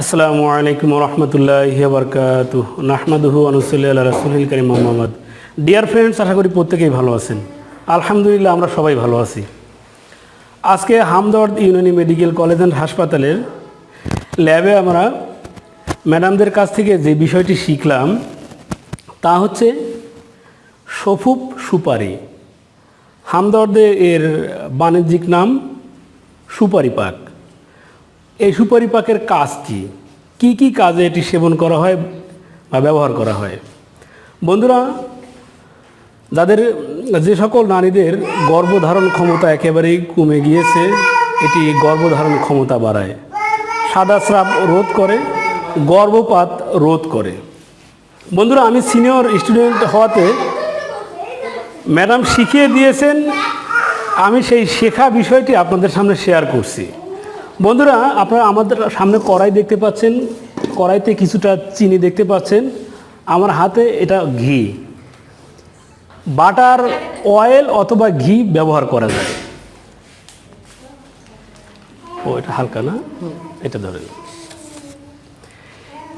আসসালামু আলাইকুম রহমতুল্লাহ বরকাত নাহমাদুহু আনুসল্লি আল্লাহ রসুল করিম মোহাম্মদ ডিয়ার ফ্রেন্ডস আশা করি প্রত্যেকেই ভালো আছেন। আলহামদুলিল্লাহ, আমরা সবাই ভালো আছি। আজকে Hamdard Unani medical college and হাসপাতালের ল্যাবে আমরা ম্যাডামদের কাছ থেকে যে বিষয়টি শিখলাম, তা হচ্ছে সফুপ সুপারি। হামদর্দে এর বাণিজ্যিক নাম সুপারি পাক। এই সুপারি পাকের কাজ কি কি কি কাজে এটি সেবন করা হয় বা ব্যবহার করা হয়? বন্ধুরা, যাদের যে সকল নারীদের গর্ভধারণ ক্ষমতা একেবারেই কমে গিয়েছে, এটি গর্ভধারণ ক্ষমতা বাড়ায়। সাদা স্রাব রোধ করে, গর্ভপাত রোধ করে। বন্ধুরা, আমি সিনিয়র স্টুডেন্ট হওয়াতে ম্যাডাম শিখিয়ে দিয়েছেন, আমি সেই শেখা বিষয়টি আপনাদের সামনে শেয়ার করছি। বন্ধুরা, আপনারা আমাদের সামনে কড়াই দেখতে পাচ্ছেন। কড়াইতে কিছুটা চিনি দেখতে পাচ্ছেন। আমার হাতে এটা ঘি। বাটার অয়েল অথবা ঘি ব্যবহার করা যায়। ও, এটা হালকা না? এটা ধরেন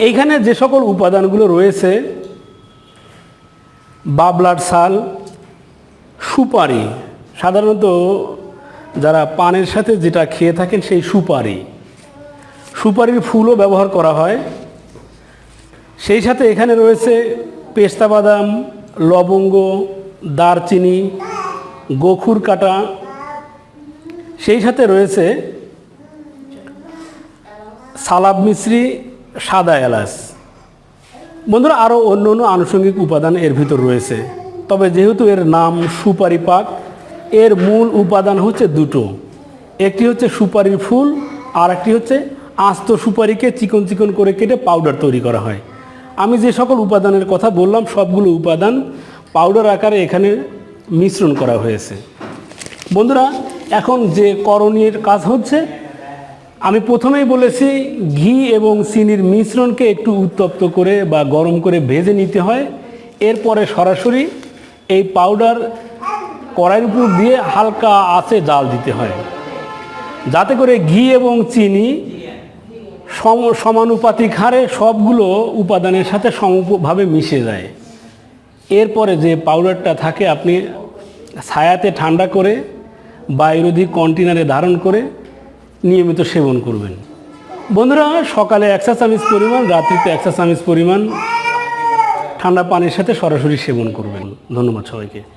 এইখানে যে সকল উপাদানগুলো রয়েছে, বাবলার শাল সুপারি, সাধারণত যারা পানের সাথে যেটা খেয়ে থাকেন সেই সুপারি। সুপারির ফুলও ব্যবহার করা হয়। সেই সাথে এখানে রয়েছে পেস্তা বাদাম, লবঙ্গ, দারচিনি গোখুর কাটা। সেই সাথে রয়েছে সালাব মিশ্রি সাদা এলাচ। বন্ধুরা, আরও অন্য অন্য আনুষঙ্গিক উপাদান এর ভিতর রয়েছে। তবে যেহেতু এর নাম সুপারি পাক এর মূল উপাদান হচ্ছে দুটো। একটি হচ্ছে সুপারির ফুল আর একটি হচ্ছে আস্ত সুপারিকে চিকন চিকন করে কেটে পাউডার তৈরি করা হয়। আমি যে সকল উপাদানের কথা বললাম, সবগুলো উপাদান পাউডার আকারে এখানে মিশ্রণ করা হয়েছে। বন্ধুরা, এখন যে করণীয় কাজ হচ্ছে, আমি প্রথমেই বলেছি, ঘি এবং চিনির মিশ্রণকে একটু উত্তপ্ত করে বা গরম করে ভেজে নিতে হয়। এরপরে সরাসরি এই পাউডার কড়াইয়ের উপর দিয়ে হালকা আঁচে জাল দিতে হয়। যাতে করে ঘি এবং চিনি সম, সমানুপাতিক হারে সবগুলো উপাদানের সাথে সমভাবে মিশে যায়। এরপরে যে পাউডারটা থাকে আপনি ছায়াতে ঠান্ডা করে বায়ুরোধী কন্টেনারে ধারণ করে নিয়মিত সেবন করবেন। বন্ধুরা, সকালে একশা চামিচ পরিমাণ, রাত্রিতে একশা পরিমাণ, ঠান্ডা পানির সাথে সরাসরি সেবন করবেন। ধন্যবাদ সবাইকে।